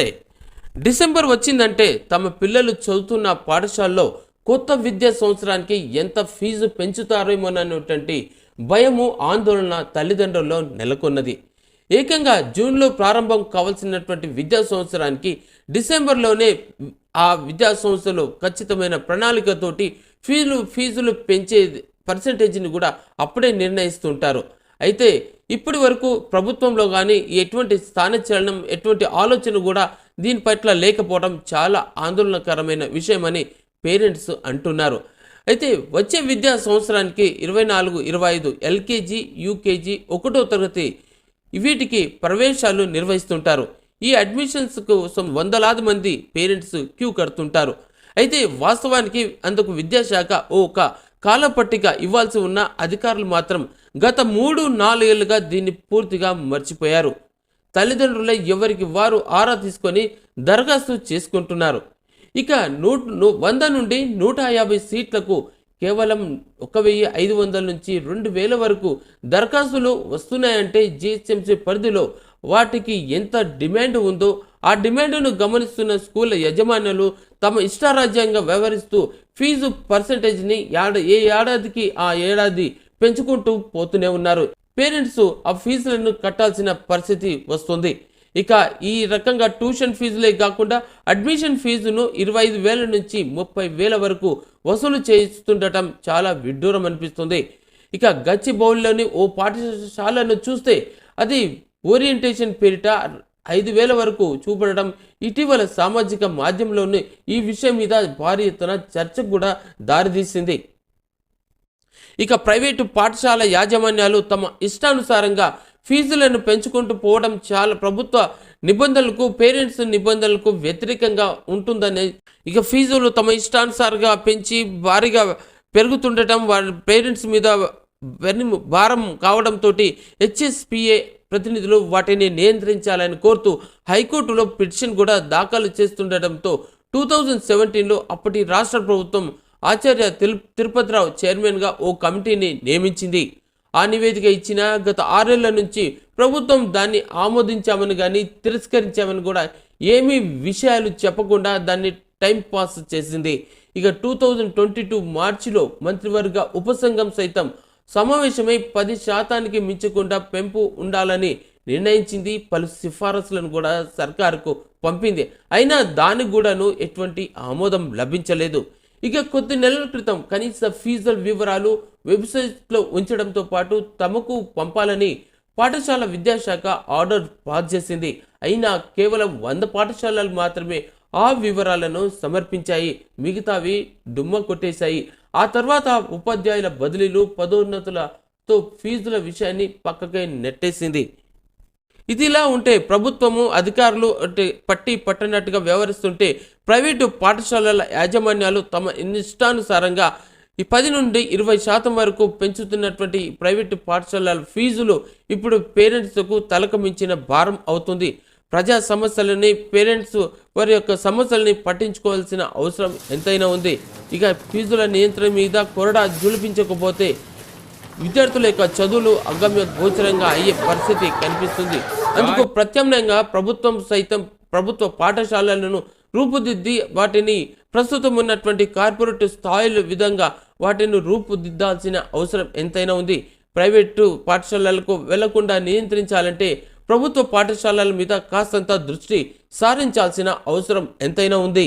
నమస్తే డిసెంబర్ వచ్చిందంటే తమ పిల్లలు చదువుతున్న పాఠశాలలో కొత్త విద్యా సంవత్సరానికి ఎంత ఫీజు పెంచుతారేమోనటువంటి భయము ఆందోళన తల్లిదండ్రుల్లో నెలకొన్నది. ఏకంగా జూన్లో ప్రారంభం కావాల్సినటువంటి విద్యా సంవత్సరానికి డిసెంబర్లోనే ఆ విద్యా సంస్థలు ఖచ్చితమైన ప్రణాళికతోటి ఫీజులు ఫీజులు పెంచే పర్సంటేజ్ని కూడా అప్పుడే నిర్ణయిస్తుంటారు. అయితే ఇప్పటి వరకు ప్రభుత్వంలో కానీ ఎటువంటి స్థానచలనం ఎటువంటి ఆలోచన కూడా దీని పట్ల లేకపోవడం చాలా ఆందోళనకరమైన విషయమని పేరెంట్స్ అంటున్నారు. అయితే వచ్చే విద్యా సంవత్సరానికి ఇరవై నాలుగు ఇరవై ఐదు ఎల్కేజీ యూకేజీ ఒకటో తరగతి వీటికి ప్రవేశాలు నిర్వహిస్తుంటారు. ఈ అడ్మిషన్స్ కోసం వందలాది మంది పేరెంట్స్ క్యూ కడుతుంటారు. అయితే వాస్తవానికి అందుకు విద్యాశాఖ ఓ ఒక కాలపట్టిక ఇవ్వాల్సి ఉన్న అధికారులు మాత్రం గత మూడు నాలుగేళ్ళుగా దీన్ని పూర్తిగా మర్చిపోయారు. తల్లిదండ్రులే ఎవరికి వారు ఆరా తీసుకొని దరఖాస్తు చేసుకుంటున్నారు. ఇక నూట వంద నుండి నూట యాభై సీట్లకు కేవలం ఒక వెయ్యి ఐదు వందల నుంచి రెండు వేల వరకు దరఖాస్తులు వస్తున్నాయంటే జిహెచ్ఎంసీ పరిధిలో వాటికి ఎంత డిమాండ్ ఉందో ఆ డిమాండ్ను గమనిస్తున్న స్కూల్ యజమానులు తమ ఇష్టారాజ్యంగా వ్యవహరిస్తూ ఫీజు పర్సంటేజ్ని ఏడ ఏ ఏడాదికి ఆ ఏడాది పెంచుకుంటూ పోతూనే ఉన్నారు. పేరెంట్స్ ఆ ఫీజులను కట్టాల్సిన పరిస్థితి వస్తుంది. ఇక ఈ రకంగా ట్యూషన్ ఫీజులే కాకుండా అడ్మిషన్ ఫీజును ఇరవై ఐదు వేల నుంచి ముప్పై వేల వరకు వసూలు చేస్తుండటం చాలా విడ్డూరం అనిపిస్తుంది. ఇక గచ్చిబౌలిలోని ఓ పాఠశాలను చూస్తే అది ఓరియంటేషన్ పేరిట ఐదు వేల వరకు చూపడడం ఇటీవల సామాజిక మాధ్యమంలోని ఈ విషయం మీద భారీ ఎత్తున చర్చకు కూడా దారితీసింది. ఇక ప్రైవేటు పాఠశాల యాజమాన్యాలు తమ ఇష్టానుసారంగా ఫీజులను పెంచుకుంటూ పోవడం చాలా ప్రభుత్వ నిబంధనలకు పేరెంట్స్ నిబంధనలకు వ్యతిరేకంగా ఉంటుందని ఇక ఫీజులు తమ ఇష్టానుసారంగా పెంచి భారీగా పెరుగుతుండటం వారి పేరెంట్స్ మీద భారం కావడంతో హెచ్ఎస్పిఏ ప్రతినిధులు వాటిని నియంత్రించాలని కోరుతూ హైకోర్టులో పిటిషన్ కూడా దాఖలు చేస్తుండటంతో టూ థౌజండ్ సెవెంటీన్లో అప్పటి రాష్ట్ర ప్రభుత్వం ఆచార్య తిరు తిరుపతిరావు చైర్మన్గా ఓ కమిటీని నియమించింది. ఆ నివేదిక ఇచ్చిన గత ఆరేళ్ళ నుంచి ప్రభుత్వం దాన్ని ఆమోదించామని కానీ తిరస్కరించామని కూడా ఏమీ విషయాలు చెప్పకుండా దాన్ని టైం పాస్ చేసింది. ఇక టూ థౌజండ్ ట్వంటీ టూ మార్చిలో మంత్రివర్గ ఉపసంఘం సైతం సమావేశమై పది శాతానికి మించకుండా పెంపు ఉండాలని నిర్ణయించింది. పలు సిఫారసులను కూడా సర్కారుకు పంపింది. అయినా దానికి కూడాను ఎటువంటి ఆమోదం లభించలేదు. ఇక కొద్ది నెలల క్రితం కనీస ఫీజుల వివరాలు వెబ్సైట్లో ఉంచడంతో పాటు తమకు పంపాలని పాఠశాల విద్యాశాఖ ఆర్డర్ పాస్ చేసింది. అయినా కేవలం వంద పాఠశాలలు మాత్రమే ఆ వివరాలను సమర్పించాయి. మిగతావి డుమ్మ కొట్టేశాయి. ఆ తర్వాత ఉపాధ్యాయుల బదిలీలు పదోన్నతులతో ఫీజుల విషయాన్ని పక్కకే నెట్టేసింది. ఇదిలా ఉంటే ప్రభుత్వము అధికారులు అంటే పట్టి పట్టనట్టుగా వ్యవహరిస్తుంటే ప్రైవేటు పాఠశాలల యాజమాన్యాలు తమ ఇష్టానుసారంగా ఈ పది నుండి ఇరవై శాతం వరకు పెంచుతున్నటువంటి ప్రైవేటు పాఠశాలల ఫీజులు ఇప్పుడు పేరెంట్స్కు తలకు మించిన భారం అవుతుంది. ప్రజా సమస్యలని పేరెంట్స్ వారి యొక్క సమస్యలని పట్టించుకోవాల్సిన అవసరం ఎంతైనా ఉంది. ఇక ఫీజుల నియంత్రణ మీద కొరడా జులిపించకపోతే విద్యార్థుల యొక్క చదువులు అగమ్య గోచరంగా అయ్యే పరిస్థితి కనిపిస్తుంది. అందుకు ప్రత్యామ్నాయంగా ప్రభుత్వం సైతం ప్రభుత్వ పాఠశాలలను రూపుదిద్ది వాటిని ప్రస్తుతం ఉన్నటువంటి కార్పొరేట్ స్థాయిల విధంగా వాటిని రూపుదిద్దాల్సిన అవసరం ఎంతైనా ఉంది. ప్రైవేటు పాఠశాలలకు వెళ్ళకుండా నియంత్రించాలంటే ప్రభుత్వ పాఠశాలల మీద కాస్తంత దృష్టి సారించాల్సిన అవసరం ఎంతైనా ఉంది.